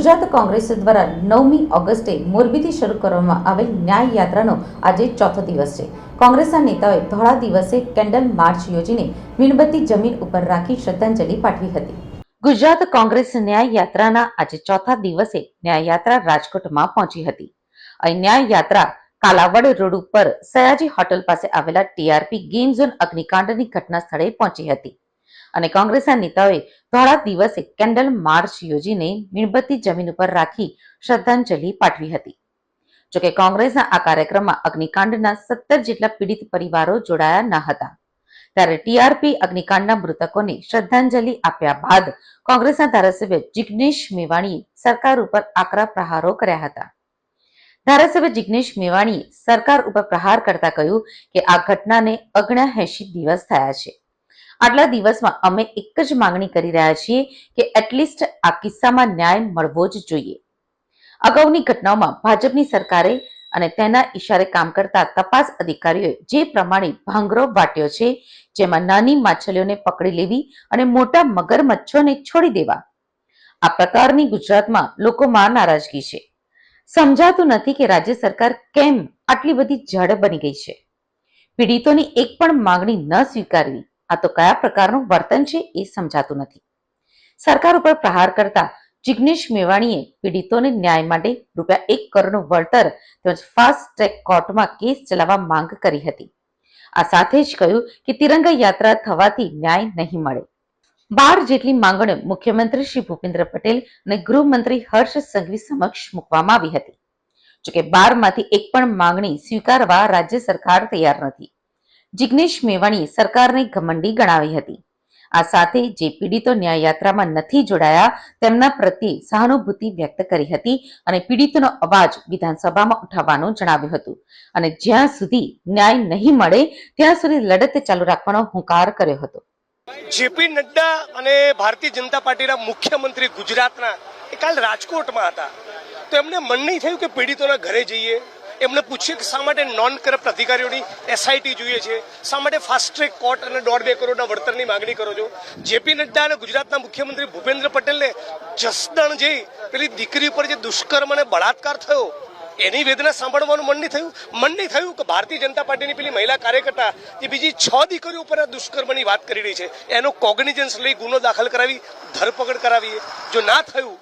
ગુજરાત કોંગ્રેસ દ્વારા નવમી ઓગસ્ટે મોરબીથી શરૂ કરવામાં આવેલ ન્યાય યાત્રાનો આજે ચોથો દિવસ છે. કોંગ્રેસના નેતાઓએ ધોળા દિવસે કેન્ડલ માર્ચ યોજીને મીણબત્તી જમીન ઉપર રાખી શ્રદ્ધાંજલિ પાઠવી હતી. ગુજરાત કોંગ્રેસ ન્યાય યાત્રાના આજે ચોથા દિવસે ન્યાય યાત્રા રાજકોટમાં પહોંચી હતી. અહીં ન્યાય યાત્રા કાલાવડ રોડ ઉપર સયાજી હોટલ પાસે આવેલા ટીઆરપી ગેમ ઝોન અગ્નિકાંડની ઘટના સ્થળે પહોંચી હતી. અને કોંગ્રેસના નેતાઓએ ધોળા દિવસે કેન્ડલ માર્ચ યોજીને મીણબત્તી જમીન ઉપર રાખી શ્રદ્ધાંજલિ પાઠવી હતી. જોકે કોંગ્રેસના આ કાર્યક્રમમાં અગ્નિકાંડના સત્તર જેટલા પીડિત પરિવારો જોડાયા ન હતા. ત્યારે ટીઆરપી અગ્નિકાંડના મૃતકોને શ્રદ્ધાંજલિ આપ્યા બાદ કોંગ્રેસના ધારાસભ્ય જિગ્નેશ મેવાણીએ સરકાર ઉપર આકરા પ્રહારો કર્યા હતા. ધારાસભ્ય જિગ્નેશ મેવાણીએ સરકાર ઉપર પ્રહાર કરતા કહ્યું કે આ ઘટનાને અગણ્યા એંશી દિવસ થયા છે. આટલા દિવસમાં અમે એક જ માંગણી કરી રહ્યા છીએ કે એટલીસ્ટ આ કિસ્સામાં ન્યાય મળવો જ જોઈએ. અગાઉની ઘટનાઓમાં ભાજપની સરકારે અને તેના ઈશારે કામ કરતા તપાસ અધિકારીઓએ જે પ્રમાણે ભાંગરો વાટ્યો છે, જેમાં નાની માછલીઓને પકડી લેવી અને મોટા મગરમચ્છોને છોડી દેવા, આ પ્રકારની ગુજરાતમાં લોકોમાં નારાજગી છે. સમજાતું નથી કે રાજ્ય સરકાર કેમ આટલી બધી જડ બની ગઈ છે. પીડિતોની એક પણ માંગણી ન સ્વીકારવી આ તો કયા પ્રકારનું વર્તન છે એ સમજાતું નથી. સરકાર ઉપર પ્રહાર કરતા જિગ્નેશ મેવાણીએ પીડિતોને ન્યાય માટે રૂપિયા એક કરોડનું વળતર તેમજ ફાસ્ટ ટ્રેક કોર્ટમાં કેસ ચલાવવા માંગ કરી હતી. આ સાથે જ કહ્યું કે તિરંગા યાત્રા થવાથી ન્યાય નહીં મળે. બાર જેટલી માંગણીઓ મુખ્યમંત્રી શ્રી ભૂપેન્દ્ર પટેલ અને ગૃહમંત્રી હર્ષ સંઘવી સમક્ષ મૂકવામાં આવી હતી. જોકે બારમાંથી એક પણ માંગણી સ્વીકારવા રાજ્ય સરકાર તૈયાર નથી. જિગ્નેશ મેવાણીએ સરકારને ઘમંડી ગણાવી હતી. આ સાથે જે પીડિતો ન્યાય નથી જોડાયા, તેમના પ્રત્યે સહાનુભૂતિ વ્યક્ત કરી હતી અને પીડિતોનો અવાજ વિધાનસભામાં ઉઠાવવાનું જણાવ્યું હતું. અને જ્યાં સુધી ન્યાય નહીં મળે, ત્યાં સુધી લડત ચાલુ રાખવાનો હુંકાર કર્યો હતો. જેપી નડ્ડા અને ભારતીય જનતા પાર્ટીના મુખ્યમંત્રી ગુજરાતના કાલ રાજકોટમાં હતા. તો એમને મન નહીં થયું કે પીડિતોના ઘરે જઈએ. એમને પૂછ્યું કે શા માટે નોન કરપ્ટ અધિકારીઓની એસઆઈટી જોઈએ છે? શા માટે ફાસ્ટ ટ્રેક કોર્ટ અને દોઢ બે કરોડના વળતરની માગણી કરો છો? જેપી નડ્ડા અને ગુજરાતના મુખ્યમંત્રી ભૂપેન્દ્ર પટેલને જસદણ જઈ પેલી દીકરી ઉપર જે દુષ્કર્મ અને બળાત્કાર થયો, એની વેદના સાંભળવાનું મન નહીં થયું? મન નહીં થયું કે ભારતીય જનતા પાર્ટીની પેલી મહિલા કાર્યકર્તા જે બીજી છ દીકરીઓ ઉપર આ દુષ્કર્મની વાત કરી રહી છે. એનો કોગ્નિજન્સ લઈ ગુનો દાખલ કરાવી, ધરપકડ કરાવીએ. જો ના થયું